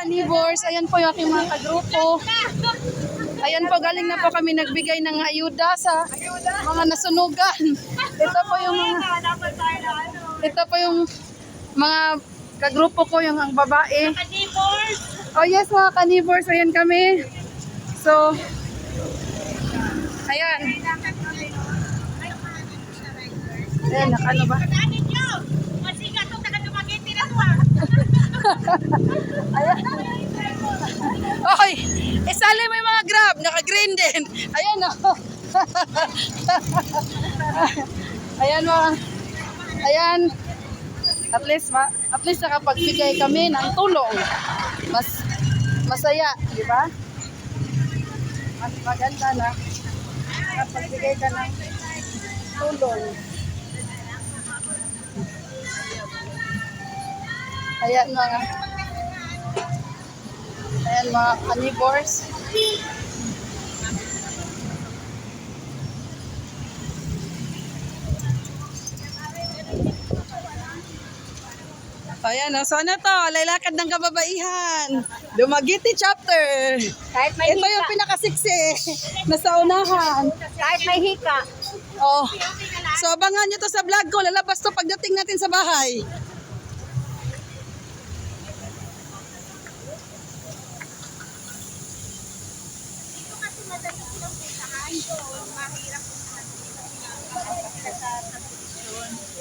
Kanibors, ayan po yung aking mga kagrupo. Ayan po, galing na po kami nagbigay ng ayuda sa mga nasunugan. Ito po yung mga, ito po yung mga kagrupo ko, yung ang babae. Oh yes, mga kanibors, ayan kami. So, ayan. Ayan, nakano ba? Ayan. Okay, isali mo yung mga grab, naka-green din. Ayan o. Ayan mga, ayan. At least, ma, at least nakapagbigay kami ng tulong. Mas, masaya, di ba? Mas maganda na nakapagbigay ka ng tulong. Ayan mga, ayan mga carnivores. Ayan, oh, so ano to? Laylakad ng kababaihan. Dumagiti chapter. Kahit may Ito yung pinakasiksi. Nasa unahan. Kahit may hika. Oh. So abangan nyo to sa vlog ko. Lalabas to pagdating natin sa bahay.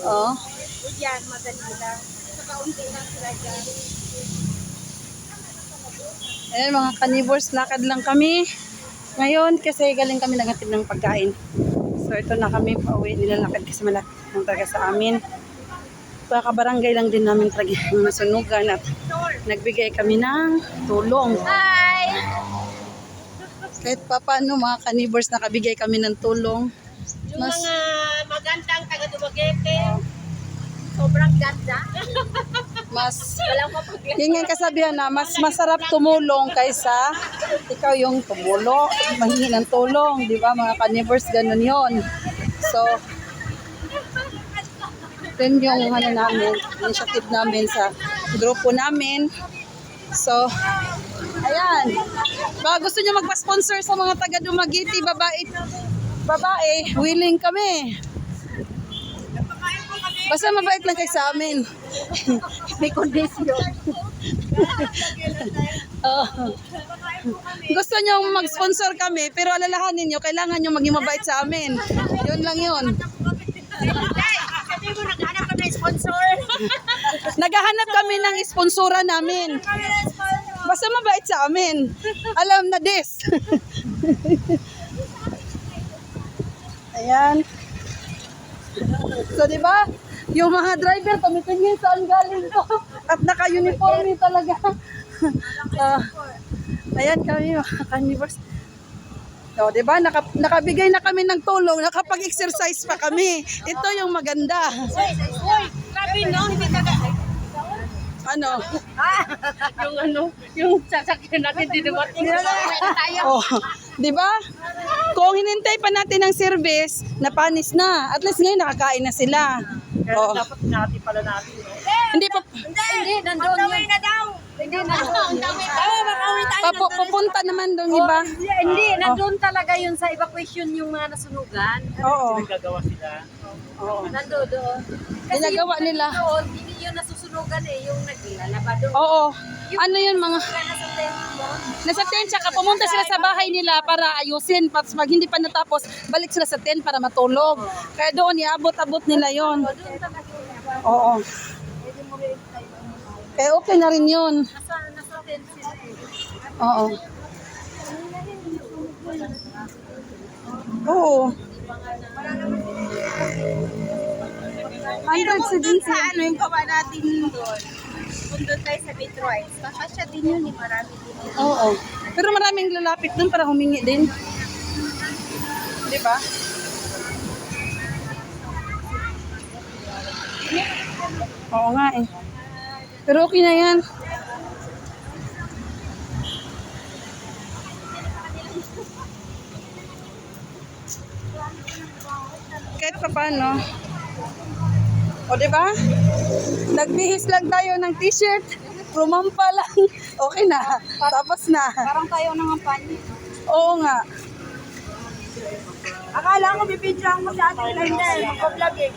Oh. Diyan, madali lang. Sa kaunti lang sila dyan. Ayan mga kanibors, lakad lang kami. Ngayon kasi galing kami nagatid ng pagkain. So ito na kami pauwi nilalakad kasi malapit lang talaga sa amin. Kakabarangay lang din namin talaga yung nasunugan at nagbigay kami ng tulong. Hi! Kahit pa paano mga kanibors nakabigay kami ng tulong. Yung Mas- mga magandang taga-Dumaguete, sobrang ganda. Mas. Yun yung kasabihan na mas masarap tumulong kaysa ikaw yung tumulo, mahingi ng tulong, di ba mga carnivores, ganun yon. So, yun yung ano namin, initiative namin sa grupo namin. So, ayan. Baka gusto nyo magpa-sponsor sa mga taga Dumaguete, babae, babae, willing kami. Basta mabait lang kayo sa amin. May kondisyon. Oo. Gusto nyo mag-sponsor kami, pero alalahanin nyo, kailangan nyo maging mabait sa amin. Yun lang yun. Sabi mo, naghanap ka ng sponsor. Naghahanap kami ng sponsora namin. Basta mabait sa amin. Alam na this. Ayan. So, di ba? Yung mga driver, tumitingin saan galing to. At naka-uniforme talaga. Ah, ayan kami, mga carnivores. So, di ba? Naka, nakabigay na kami ng tulong. Nakapag-exercise pa kami. Ito yung maganda. Uy, grabe no, hindi taga... Ano? yung ano, yung sasakyan natin dinumating. tayo. Oh, 'di ba? Kung hinintay pa natin ng service, napanis na. At least ngayon nakakain na sila. Oh. dapat natin pala natin. Hindi pa Hindi, hindi, nandoon yun. na daw. Hindi, tayo. papu- pupunta naman doon iba. Hindi, hindi, nandoon talaga yun sa evacuation yung mga nasunugan. Oo. Gagawa sila. Oo. Nandoon doon. Ginagawa nila. Doon, nasusunugan eh, yung naglalaba doon. Oo. Ano yun mga nasa tent tsaka pumunta sila sa bahay nila para ayusin pag pag hindi pa natapos balik sila sa tent para matulog. Kaya doon iabot-abot nila yon. Oo. Kaya okay na rin yun. Nasa, nasa tent sila eh. Oo. Oo. 170. Sa ano yung kawa natin doon? Kung doon tayo sa Detroit, kasya din yun eh, marami din. Oo. Pero maraming lalapit dun para humingi din. Di ba? Oo nga eh. Pero okay na yan. Kahit pa paano. O, di ba? Nagbihis lang tayo ng t-shirt. Rumampa lang. Okay na. Tapos na. Parang tayo na nga pan. Oo nga. Akala ko bibidyoan mo sa ating eh. Mag-vlog eh.